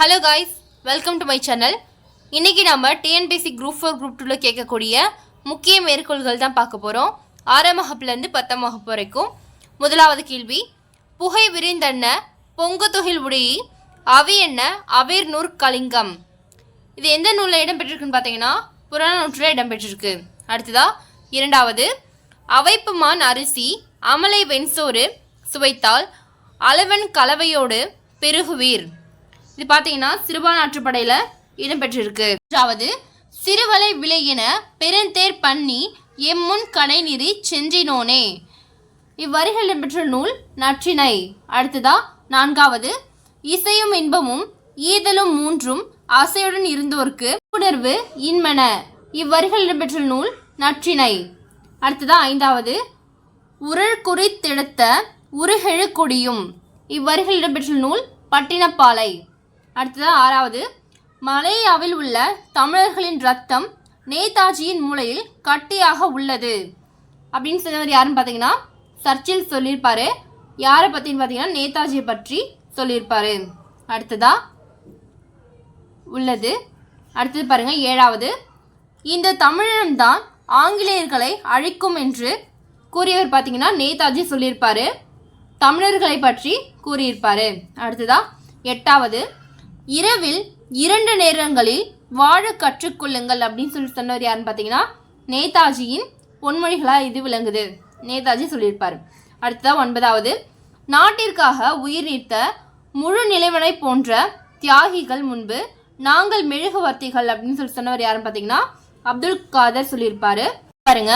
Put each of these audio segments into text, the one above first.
Hello guys welcome to my channel இன்றைக்கி நம்ம TNPSC group four group டூவில் கேட்கக்கூடிய முக்கிய மேற்கோள்கள் தான் பார்க்க போகிறோம் ஆறாம் வகுப்புலேருந்து பத்தாம் வகுப்பு வரைக்கும். முதலாவது கேள்வி புகை விரிந்தண்ண பொங்கு தொகில் உடையி அவி என்ன? அவிர் நூற் கலிங்கம். இது எந்த நூலில் இடம்பெற்றிருக்குன்னு பார்த்தீங்கன்னா புராண நூற்றில் இடம்பெற்றிருக்கு. அடுத்ததா இரண்டாவது அவைப்புமான் அரிசி அமலை வெண்சோறு சுவைத்தால் அளவன் கலவையோடு பெருகுவீர். இது பார்த்தீங்கன்னா சிறுபான்ஆற்றுப்படையில் இடம்பெற்றிருக்கு. மூன்றாவது சிறுவலை விளையின பெருந்தேர் பண்ணி எம்முன் கடைநிறி சென்றினோனே. இவ்வரிகள் இடம்பெற்ற நூல் நற்றினை அடுத்ததா நான்காவது இசையும் இன்பமும் ஈதலும் மூன்றும் ஆசையுடன் இருந்தோர்க்கு உணர்வு இன்மன. இவ்வரிகள் இடம்பெற்ற நூல் நற்றினை அடுத்ததா ஐந்தாவது உரள் குறித்தெடுத்த உருகெழு கொடியும். இவ்வரிகள் இடம்பெற்ற நூல் பட்டினப்பாலை. அடுத்தது ஆறாவது மலேயாவில் உள்ள தமிழர்களின் ரத்தம் நேதாஜியின் மூளையில் கட்டியாக உள்ளது. அப்படின்னு சொன்னவர் யாருன்னு பார்த்தீங்கன்னா சர்ச்சில் சொல்லியிருப்பாரு. யாரை பற்றின்னு பார்த்தீங்கன்னா நேதாஜியை பற்றி சொல்லியிருப்பாரு. அடுத்ததா உள்ளது. அடுத்தது பாருங்க ஏழாவது. இந்த தமிழம்தான் ஆங்கிலேயர்களை அழிக்கும் என்று கூறியவர் பார்த்தீங்கன்னா நேதாஜி சொல்லியிருப்பாரு. தமிழர்களை பற்றி கூறியிருப்பாரு. அடுத்ததா எட்டாவது. இரவில் இரண்டு நேரங்களில் வாழ கற்றுக்கொள்ளுங்கள் அப்படின்னு சொல்லி சொன்னவர் யாருன்னு பார்த்தீங்கன்னா நேதாஜியின் பொன்மொழிகளாக இது விளங்குது. நேதாஜி சொல்லியிருப்பார். அடுத்ததா ஒன்பதாவது. நாட்டிற்காக உயிர் நீத்த முழு நிலைவனை போன்ற தியாகிகள் முன்பு நாங்கள் மெழுகுவர்த்திகள் அப்படின்னு சொல்லி சொன்னவர் யாருன்னு பார்த்தீங்கன்னா அப்துல் காதர் சொல்லியிருப்பாரு. பாருங்க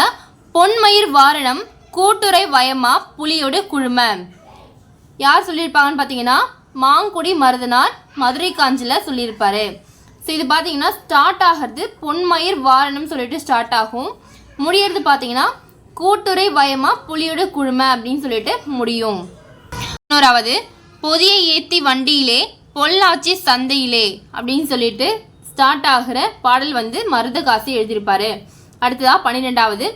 பொன்மயிர் வாரணம் கூட்டுரை வயமா புலியோடு குழும. யார் சொல்லியிருப்பாங்கன்னு பார்த்தீங்கன்னா மாங்குடி மருதனார் மதுரை காஞ்சியில் சொல்லியிருப்பாரு. ஸோ இது பார்த்தீங்கன்னா ஸ்டார்ட் ஆகிறது பொன்மயிர் வாரணம் சொல்லிட்டு ஸ்டார்ட் ஆகும். முடியறது பார்த்தீங்கன்னா கூட்டுரை வயமா புலியோட குழும அப்படின்னு சொல்லிட்டு முடியும். இன்னொராவது பொதியை ஏத்தி வண்டியிலே பொள்ளாச்சி சந்தையிலே அப்படின்னு சொல்லிட்டு ஸ்டார்ட் ஆகிற பாடல் வந்து மருதகாசி எழுதியிருப்பாரு. அடுத்ததா பன்னிரெண்டாவது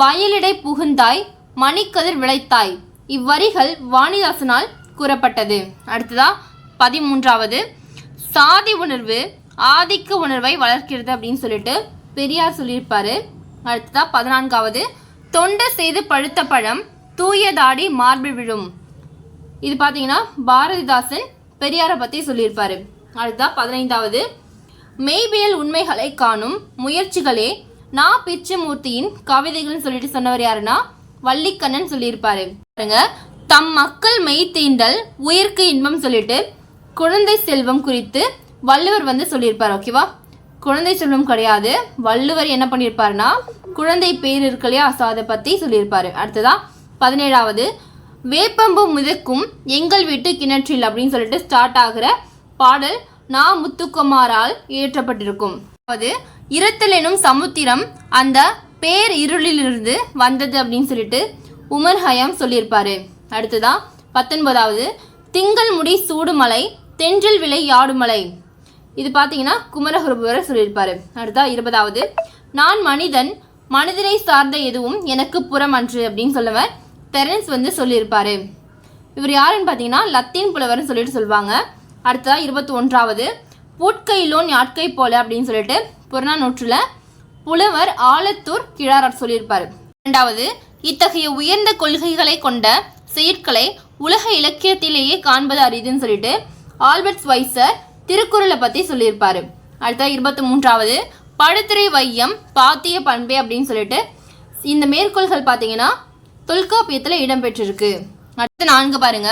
வயலிடை புகுந்தாய் மணிக்கதிர் விளைத்தாய். இவ்வரிகள் வாணிதாசனால் கூறப்பட்டது. அடுத்ததா பதிமூன்றாவது சாதி உணர்வு ஆதிக்க உணர்வை வளர்க்கிறது அப்படின்னு சொல்லிட்டு பெரியார் சொல்லியிருப்பாரு. அடுத்ததா பதினான்காவது தொண்டு செய்து பழுத்த பழம் தூயதாடி மார்பில் விழும். இது பார்த்தீங்கன்னா பாரதிதாசன் பெரியாரை பற்றி சொல்லியிருப்பாரு. அடுத்ததா பதினைந்தாவது மெய்பியல் உண்மைகளை காணும் முயற்சிகளே நா பிச்சமூர்த்தியின் கவிதைகள்னு சொல்லிட்டு சொன்னவர் யாருன்னா வள்ளிக்கண்ணன் சொல்லியிருப்பாரு. பாருங்க தம் மக்கள் மெய் தீண்டல் உயிர்க்கு இன்பம் சொல்லிட்டு குழந்தை செல்வம் குறித்து வள்ளுவர் வந்து சொல்லியிருப்பார் ஓகேவா குழந்தை செல்வம் கிடையாது. வள்ளுவர் என்ன பண்ணியிருப்பாருன்னா குழந்தை பேர் இருக்கு இல்லையா ஸோ அதை பற்றி சொல்லியிருப்பாரு. அடுத்ததா பதினேழாவது வேப்பம்பு மிதக்கும் எங்கள் வீட்டு கிணற்றில் அப்படின்னு சொல்லிட்டு ஸ்டார்ட் ஆகிற பாடல் நா முத்துக்குமாரால் இயற்றப்பட்டிருக்கும். அதாவது இரத்தல் எனும் சமுத்திரம் அந்த பேர் இருளிலிருந்து வந்தது அப்படின்னு சொல்லிட்டு உமர் ஹயாம் சொல்லியிருப்பாரு. அடுத்ததா பத்தொன்பதாவது திங்கள் முடி சூடுமலை தென்றல் விலை யாடுமலை இது பார்த்தீங்கன்னா குமரகுருபுரர் சொல்லியிருப்பாரு. அடுத்தா இருபதாவது நான் மனிதன் மனிதனை சார்ந்த எதுவும் எனக்கு புறம் அன்று அப்படின்னு சொல்லவர் டெரன்ஸ் வந்து சொல்லியிருப்பாரு. இவர் யாருன்னு பார்த்தீங்கன்னா லத்தீன் புலவர்னு சொல்லிட்டு சொல்லுவாங்க அடுத்ததா இருபத்தி ஒன்றாவது பூட்கையிலோன் யாட்கை போல அப்படின்னு சொல்லிட்டு புறநானூற்றில் புலவர் ஆலத்தூர் கிழாரார் சொல்லியிருப்பார். இரண்டாவது இத்தகைய உயர்ந்த கொள்கைகளை கொண்ட செயற்களை உலக இலக்கியத்திலேயே காண்பது அரிதுன்னு சொல்லிட்டு ஆல்பர்ட் ஸ்வைசர் திருக்குறளை பற்றி சொல்லியிருப்பார். அடுத்த இருபத்தி மூன்றாவது படுத்துறை வையம் பாத்திய பண்பே அப்படின்னு சொல்லிட்டு இந்த மேற்கோள்கள் பார்த்தீங்கன்னா தொல்காப்பியத்தில் இடம்பெற்றிருக்கு அடுத்து நான்கு பாருங்க.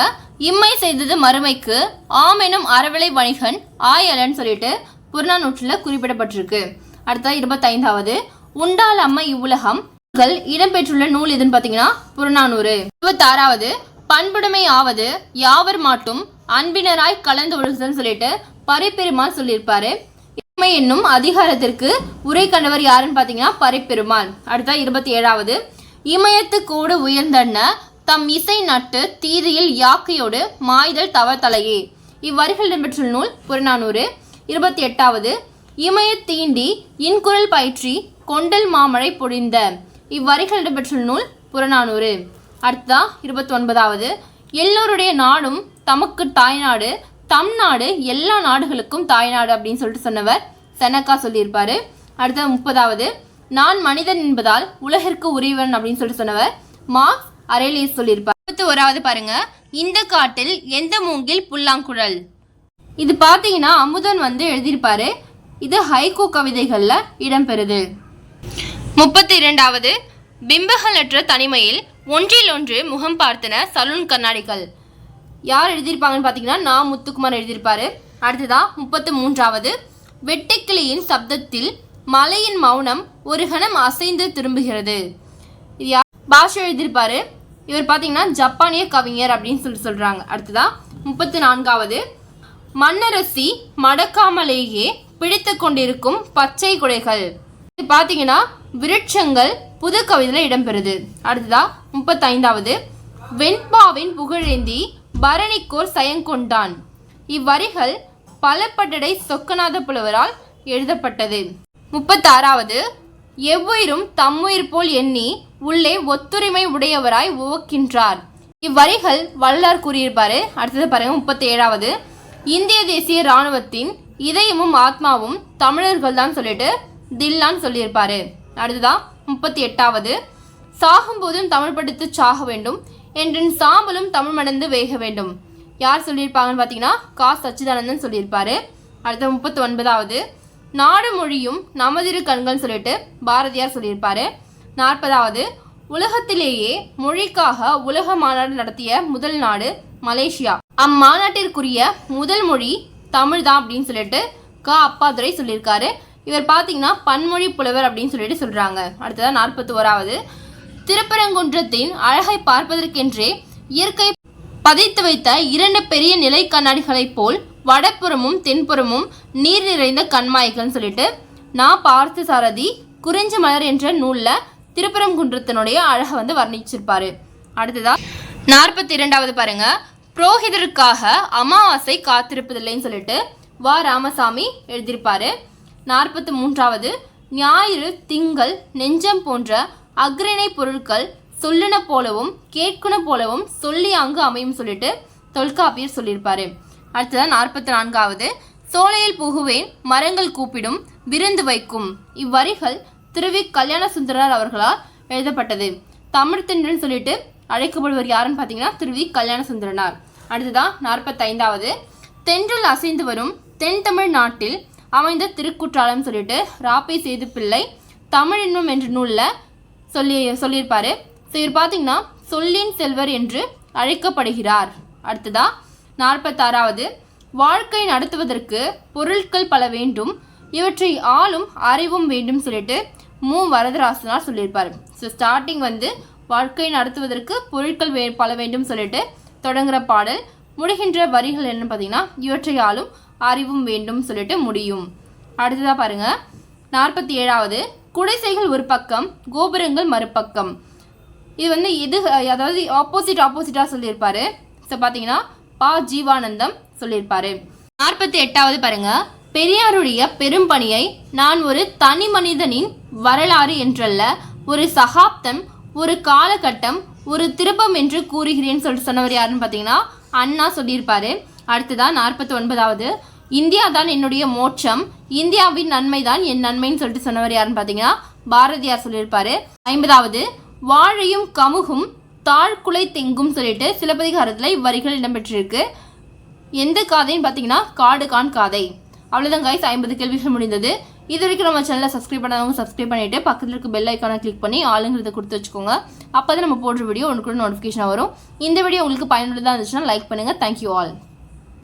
இம்மை செய்தது மறுமைக்கு ஆம் எனும் அறவிலை வணிகன் ஆயலன்னு சொல்லிட்டு புறநானூற்றில் குறிப்பிடப்பட்டிருக்கு. அடுத்த இருபத்தைந்தாவது உண்டால் அம்மை இவ்வுலகம் நூல்கள் இடம்பெற்றுள்ள நூல் எதுன்னு பார்த்தீங்கன்னா புறநானூறு. இருபத்தாறாவது பண்புடைமை ஆவது யாவர் மாட்டும் அன்பினராய் கலந்து ஒழுகுதல் சொல்லிட்டு பரிப்பெருமாள் சொல்லியிருப்பாரு. இம்மை என்னும் அதிகாரத்திற்கு உரை கண்டவர் யாருன்னு பார்த்தீங்கன்னா பரிப்பெருமாள் அடுத்த இருபத்தி ஏழாவது இமயத்து கோடு உயர்ந்தன்ன தம் இசை நட்டு தீதியில் யாக்கையோடு மாய்தல் தவத்தலையே இவ்வரிகள் இடம்பெற்றுள்ள நூல் புறநானூறு. இருபத்தி எட்டாவது இமய தீண்டி இன்குரல் பயிற்றி கொண்டல் மாமழை பொழிந்த இவ்வரிகள் இடம்பெற்ற நூல் புறநானூறு. அடுத்ததா இருபத்தி ஒன்பதாவது எல்லோருடைய நாடும் தமக்கு தாய்நாடு தம் நாடு எல்லா நாடுகளுக்கும் தாய்நாடு அப்படின்னு சொல்லிட்டு சொன்னவர் செனக்கா சொல்லியிருப்பார். அடுத்தது முப்பதாவது. நான் மனிதன் என்பதால் உலகிற்கு உரியவன் அப்படின்னு சொல்லிட்டு சொன்னவர் மார்க்ஸ் அரேலியஸ் சொல்லியிருப்பார். முப்பத்தி ஓராவது பாருங்க. இந்த காட்டில் எந்த மூங்கில் புல்லாங்குழல்? இது பார்த்தீங்கன்னா அமுதன் வந்து எழுதியிருப்பாரு. இது ஹைகோ கவிதைகளில் இடம்பெறுது. முப்பத்தி இரண்டாவது பிம்பங்களற்ற தனிமையில் ஒன்றில் ஒன்று முகம் பார்த்தன சலூன் கண்ணாடிகள். யார் எழுதியிருப்பாங்கன்னு பார்த்தீங்கன்னா நான் முத்துக்குமார் எழுதியிருப்பாரு. அடுத்ததா முப்பத்து மூன்றாவது வெட்டுக்கிளியின் சப்தத்தில் மலையின் மௌனம் ஒரு கணம் அசைந்து திரும்புகிறது. இது யார்? பாஷா எழுதியிருப்பாரு. இவர் பார்த்தீங்கன்னா ஜப்பானிய கவிஞர் அப்படின்னு சொல்லி சொல்கிறாங்க அடுத்ததா முப்பத்து நான்காவது மன்னரசி மடக்காமலேயே பிடித்து கொண்டிருக்கும் பச்சை குடைகள். இது பார்த்தீங்கன்னா விருட்சங்கள் புது கவிதையில் இடம்பெறுது. அடுத்ததா முப்பத்தைந்தாவது. வெண்பாவின் புகழேந்தி பரணிக்கோர் சயங்கொண்டான். இவ்வரிகள் பலப்பட்டடை சொக்கநாத புலவரால் எழுதப்பட்டது. முப்பத்தாறாவது. எவ்வுயிரும் தம்முயிர் போல் எண்ணி உள்ளே ஒத்துரிமை உடையவராய் உவக்கின்றார். இவ்வரிகள் வள்ளலார் கூறியிருப்பாரு. அடுத்தது பாருங்க முப்பத்தி ஏழாவது இந்திய தேசிய இராணுவத்தின் இதயமும் ஆத்மாவும் தமிழர்கள் தான் சொல்லிட்டு தில்லான்னு சொல்லியிருப்பாரு. அடுத்ததா முப்பத்தி எட்டாவது. சாகும்போதும் தமிழ் படித்து சாக வேண்டும். என்றின் சாம்பலும் தமிழ் மடந்து வேக வேண்டும். யார் சொல்லியிருப்பாங்கன்னு பார்த்தீங்கன்னா கா. சச்சிதானந்தன் சொல்லியிருப்பாரு. அடுத்த முப்பத்தி ஒன்பதாவது நாடு மொழியும் நமதிரு கண்கள் சொல்லிட்டு பாரதியார் சொல்லியிருப்பாரு. நாற்பதாவது. உலகத்திலேயே மொழிக்காக உலக மாநாடு நடத்திய முதல் நாடு மலேசியா. அம்மாநாட்டிற்குரிய முதல் மொழி தமிழ் தான் அப்படின்னு சொல்லிட்டு க. அப்பாதுரை சொல்லியிருக்காரு. இவர் பார்த்தீங்கன்னா பன்மொழி புலவர் அப்படின்னு சொல்லிட்டு சொல்கிறாங்க அடுத்ததான் நாற்பத்தி ஓராவது திருப்பரங்குன்றத்தின் அழகை பார்ப்பதற்கென்றே இயற்கை பதைத்து வைத்த இரண்டு பெரிய நிலை கண்ணாடிகளைப் போல் வடப்புறமும் தென்புறமும் நீர் நிறைந்த கண்மாய்கள்னு சொல்லிட்டு நான் பார்த்த சாரதி குறிஞ்சி மலர் என்ற நூலில் திருப்பரங்குன்றத்தினுடைய அழகை வந்து வர்ணிச்சிருப்பாரு. அடுத்ததா நாற்பத்தி இரண்டாவது பாருங்க. புரோகிதருக்காக அமாவாசை காத்திருப்பதில்லைன்னு சொல்லிட்டு வா ராமசாமி எழுதியிருப்பாரு. நாற்பத்தி மூன்றாவது ஞாயிறு திங்கள் நெஞ்சம் போன்ற அக்ரணை பொருட்கள் சொல்லுன போலவும் கேட்குன போலவும் சொல்லி அங்கு அமையும் சொல்லிட்டு தொல்காப்பியர் சொல்லியிருப்பாரு. அடுத்ததான் நாற்பத்தி நான்காவது சோலையில் புகுவேன் மரங்கள் கூப்பிடும் விருந்து வைக்கும். இவ்வரிகள் திருவி கல்யாண சுந்தரர் அவர்களால் எழுதப்பட்டது. தமிழ் தென்றன் சொல்லிட்டு அழைக்கப்படுவர் யாருன்னு பார்த்தீங்கன்னா திருவி கல்யாண சுந்தரனார். அடுத்ததான் நாற்பத்தைந்தாவது தென்றல் அசைந்து வரும் தென் தமிழ் நாட்டில் அமைந்த திருக்குற்றாலம் சொல்லிட்டு ராப்பை சேது பிள்ளை தமிழ் என்னும் என்ற நூலில் சொல்லி சொல்லியிருப்பாரு. ஸோ இவர் பார்த்தீங்கன்னா சொல்லின் செல்வர் என்று அழைக்கப்படுகிறார். அடுத்ததா நாற்பத்தாறாவது வாழ்க்கை நடத்துவதற்கு பொருட்கள் பல வேண்டும் இவற்றை ஆளும் அறிவும் வேண்டும் சொல்லிட்டு மு. வரதராசனார் சொல்லியிருப்பார். ஸோ ஸ்டார்டிங் வந்து வாழ்க்கை நடத்துவதற்கு பொருட்கள் வே பல வேண்டும் சொல்லிட்டு தொடங்குகிற பாடல் முடிகின்ற வரிகள் என்னன்னு பார்த்தீங்கன்னா இவற்றை ஆளும் அறிவும் வேண்டும் சொல்லிட்டு முடியும். அடுத்ததாக பாருங்க. நாற்பத்தி ஏழாவது குடிசைகள் ஒரு பக்கம் கோபுரங்கள் மறுபக்கம். இது வந்து எது அதாவது ஆப்போசிட் ஆப்போசிட்டாக சொல்லியிருப்பாரு. ஸோ பார்த்தீங்கன்னா பா ஜீவானந்தம் சொல்லியிருப்பாரு. நாற்பத்தி எட்டாவது பாருங்க. பெரியாருடைய பெரும் பணியை நான் ஒரு தனி மனிதனின் வரலாறு என்றல்ல ஒரு சகாப்தம் ஒரு காலகட்டம் ஒரு திருப்பம் என்று கூறுகிறேன்னு சொல்லிட்டு சொன்னவர் யாருன்னு பார்த்தீங்கன்னா அண்ணா சொல்லியிருப்பாரு. அடுத்ததான் நாற்பத்தி ஒன்பதாவது இந்தியா தான் என்னுடைய மோட்சம். இந்தியாவின் நன்மை தான் என் நன்மைன்னு சொல்லிட்டு சொன்னவர் யாருன்னு பார்த்தீங்கன்னா பாரதியார் சொல்லியிருப்பாரு. ஐம்பதாவது வாழையும் கமுகும் தாழ்குலை தெங்கும் சொல்லிட்டு சிலப்பதிகாரத்தில் இவ்வரிகள் இடம்பெற்றிருக்கு. எந்த காதைன்னு பார்த்தீங்கன்னா காடு கான் காதை. அவ்வளோதான் கைஸ் ஐம்பது கேள்விகள் முடிந்தது. இது வரைக்கும் நம்ம சேனலை சப்ஸ்கிரைப் பண்ணாதவங்க சப்ஸ்கிரைப் பண்ணிவிட்டு பக்கத்தில் இருக்க பெல் ஐக்கானை கிளிக் பண்ணி ஆளுங்கிறத கொடுத்து வச்சுக்கோங்க. அப்போ தான் நம்ம போடுற வீடியோ உனக்கு நோட்டிஃபிகேஷன் வரும். இந்த வீடியோ உங்களுக்கு பயனுள்ளதாக இருந்துச்சுன்னா லைக் பண்ணுங்கள் தேங்க்யூ ஆல்